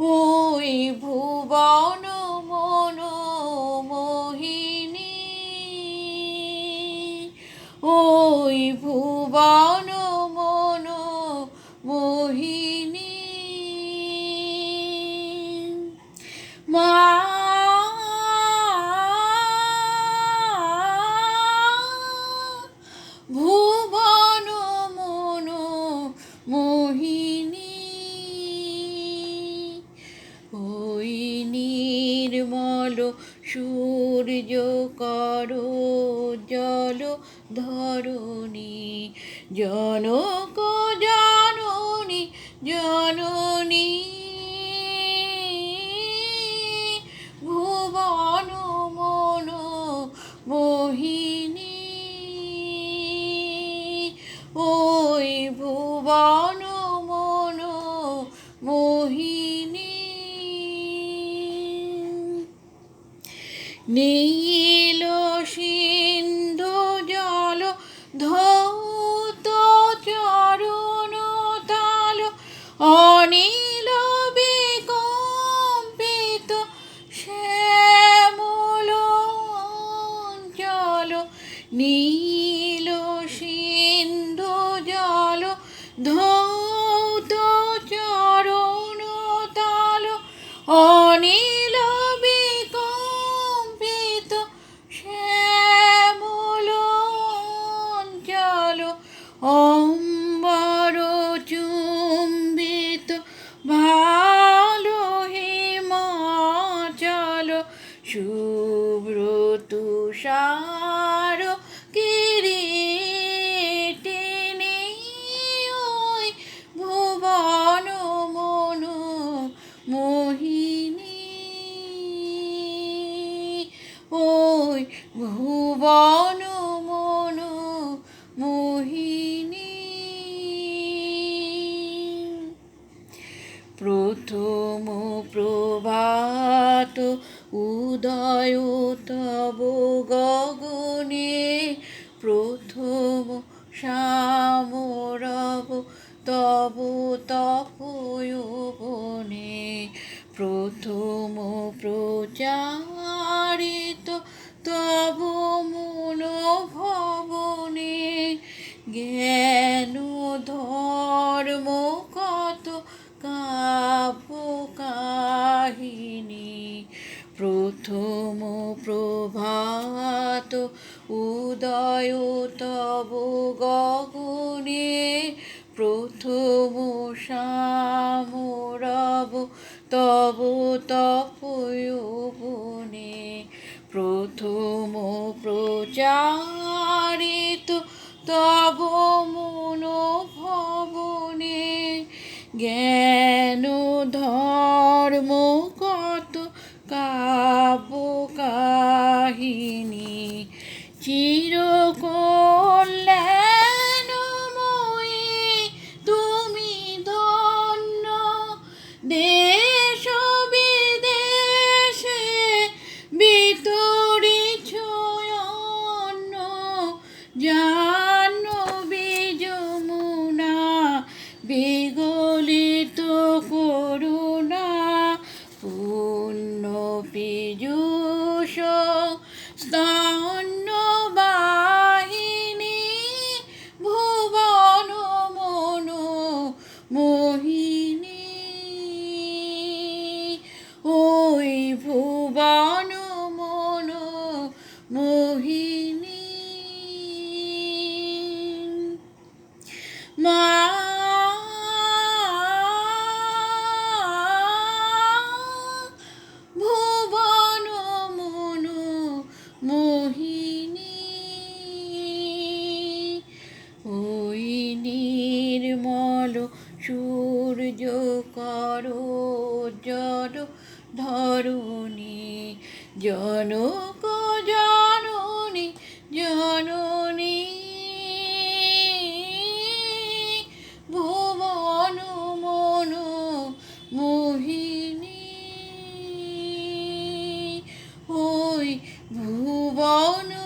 ওই ভুবন মন মোহিনী। ওই ভুবন মন মোহিনী। মা ভুবন মন মোহিনী। সূর্য করো জল ধরণী জনক জননী জননী। ভুবন মন মোহিনী ওই ভুবন நீ প্রথম প্রভাত উদয় তব গগনে প্রথম সামরব তব তপয়বনে প্রথম প্রচারিত তব মনোভবনে প্রথম প্রভাত উদয় তব গগনে প্রথম সামরব তব তপয়বনে প্রথম প্রচারিত তব মনোভবনে জ্ঞান ধর্ম কাহিনী চিরকল্যাণময়ী ভুবন মন মোহিনী। মা ভুবন মন মোহিনী। জন ধরুণী জনক জননী জননী ভুবন মন মোহিনী ওই ভুবন